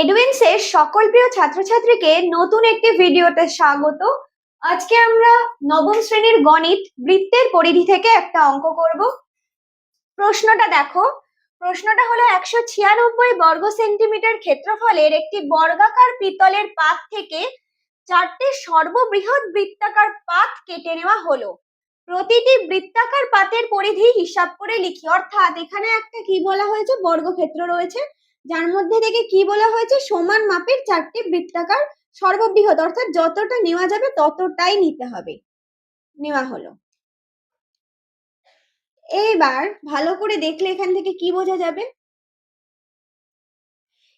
এডুইন্সের সকল প্রিয় ছাত্রছাত্রীকে নতুন একটি ভিডিওতে স্বাগত। আজকে আমরা নবম শ্রেণির গণিত বৃত্তের পরিধি থেকে একটা অঙ্ক করব। প্রশ্নটা দেখো। প্রশ্নটা হলো একশো ছিয়ানব্বই বর্গ সেন্টিমিটার ক্ষেত্রফলের একটি বর্গাকার পিতলের পাত থেকে চারটে সর্ববৃহৎ বৃত্তাকার পাত কেটে নেওয়া হলো। প্রতিটি বৃত্তাকার পাতের পরিধি হিসাব করে লিখি। অর্থাৎ এখানে একটা কি বলা হয়েছে? বর্গক্ষেত্র রয়েছে। যার মধ্যে থেকে কি বলা হয়েছে? সমান মাপের চারটি বৃত্তাকার সর্ববৃহৎ, অর্থাৎ যতটা নেওয়া যাবে ততটাই নিতে হবে। নেওয়া হলো। এইবার ভালো করে দেখলে এখান থেকে কি বোঝা যাবে?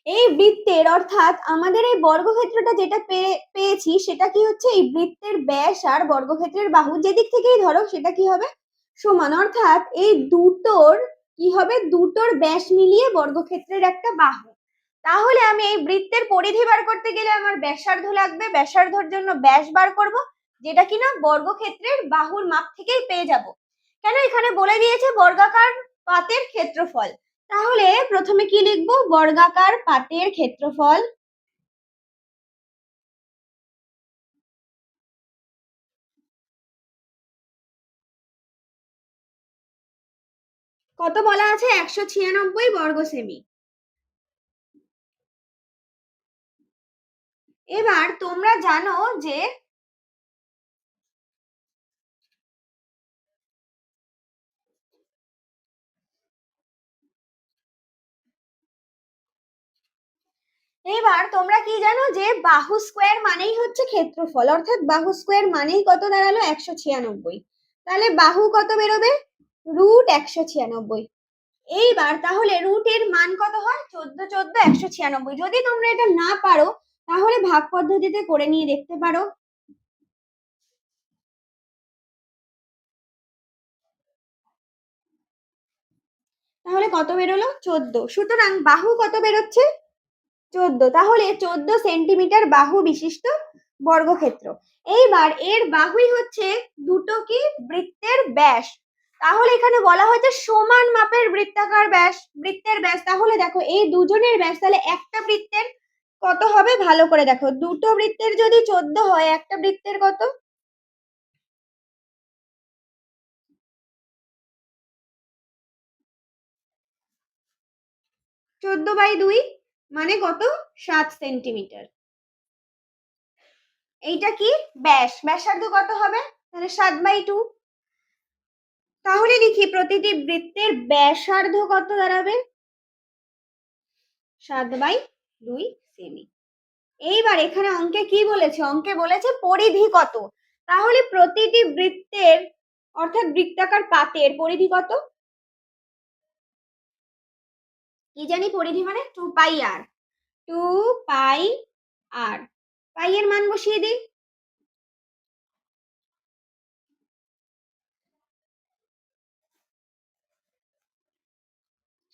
এই বৃত্তের, অর্থাৎ আমাদের এই বর্গক্ষেত্রটা যেটা পেয়ে- পেয়েছি সেটা কি হচ্ছে? এই বৃত্তের ব্যাস আর বর্গক্ষেত্রের বাহু যেদিক থেকেই ধরো সেটা কি হবে? সমান, অর্থাৎ এই দুটোর কি হবে? দুটোর ব্যাস মিলিয়ে বর্গক্ষেত্রের একটা বাহু। তাহলে আমি এই বৃত্তের পরিধি বার করতে গেলে আমার ব্যাসার্ধ লাগবে। ব্যাসার্ধর জন্য ব্যাস বার করব, যেটা কিনা বর্গক্ষেত্রের বাহুর মাপ থেকেই পেয়ে যাব। কেন এখানে বলে দিয়েছে বর্গাকার পাতের ক্ষেত্রফল? তাহলে প্রথমে কি লিখব? বর্গাকার পাতের ক্ষেত্রফল কত বলা আছে? একশো ছিয়ানব্বই বর্গ সেমি। এবার তোমরা জানো যে এবার তোমরা কি জানো যে বাহু স্কোয়ার মানেই হচ্ছে ক্ষেত্রফল? অর্থাৎ বাহু স্কোয়ার মানেই কত দাঁড়াল? একশো ছিয়ানব্বই। তাহলে বাহু কত বেরোবে? রুট একশো ছিয়ানব্বই। এইবার তাহলে রুটের মান কত হয়? চোদ্দ চোদ্দ, একশো ছিয়ানব্বই। যদি তোমরা এটা না পারো, তাহলে ভাগ পদ্ধতিতে করে নিয়ে দেখতে পারো। তাহলে কত বেরোলো? চোদ্দ। সুতরাং বাহু কত বেরোচ্ছে? চোদ্দ। তাহলে চোদ্দ সেন্টিমিটার বাহু বিশিষ্ট বর্গক্ষেত্র। এইবার এর বাহুই হচ্ছে দুটো কি? বৃত্তের ব্যাস। তাহলে এখানে বলা হয়েছে সমান মাপের বৃত্তাকার ব্যাস, বৃত্তের ব্যাস। তাহলে দেখো, এই দুজনের ব্যাস, তাহলে একটা বৃত্তের কত হবে? ভালো করে দেখো। দুটো বৃত্তের যদি চোদ্দ হয়, একটা বৃত্তের কত? চোদ্দ বাই দুই মানে কত? সাত সেন্টিমিটার। এইটা কি? ব্যাস। ব্যাসার্ধ কত হবে? তাহলে সাত বাই টু। তাহলে লিখি, প্রতিটি বৃত্তের ব্যাসার্ধ কত দাঁড়াবে সাত বাই দুই সেমি। এইবার এখানে অঙ্কে কি বলেছে? অঙ্কে বলেছে পরিধি কত তাহলে প্রতিটি বৃত্তের, অর্থাৎ বৃত্তাকার পাতের পরিধি কত কি জানি পরিধি মানে? টু পাই আর টু পাই আর পাই এর মান বসিয়ে দিই।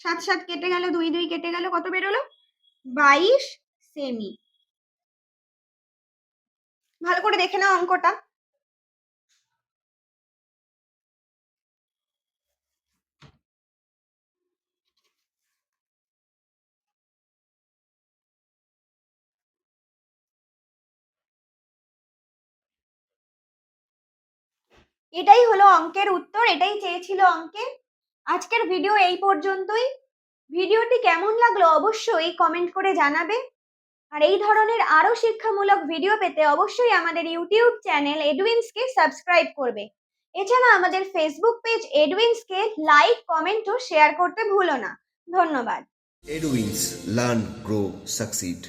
সাত সাত কেটে গেল, দুই দুই কেটে গেল, কত বেরোলো? বাইশ সেমি ভালো করে দেখে নাও অঙ্কটা। এটাই হলো অঙ্কের উত্তর, এটাই চেয়েছিল অঙ্কে। আজকের ভিডিও এই পর্যন্তই। ভিডিওটি কেমন লাগল অবশ্যই কমেন্ট করে জানাবে। আর এই ধরনের আরও শিক্ষামূলক ভিডিও পেতে অবশ্যই আমাদের ইউটিউব চ্যানেল এডুইন্সকে সাবস্ক্রাইব করবে। এছাড়া আমাদের ফেসবুক পেজ এডুইন্সকে লাইক কমেন্ট ও শেয়ার করতে ভুলো না। ধন্যবাদ। Edwins Learn, Grow, Succeed.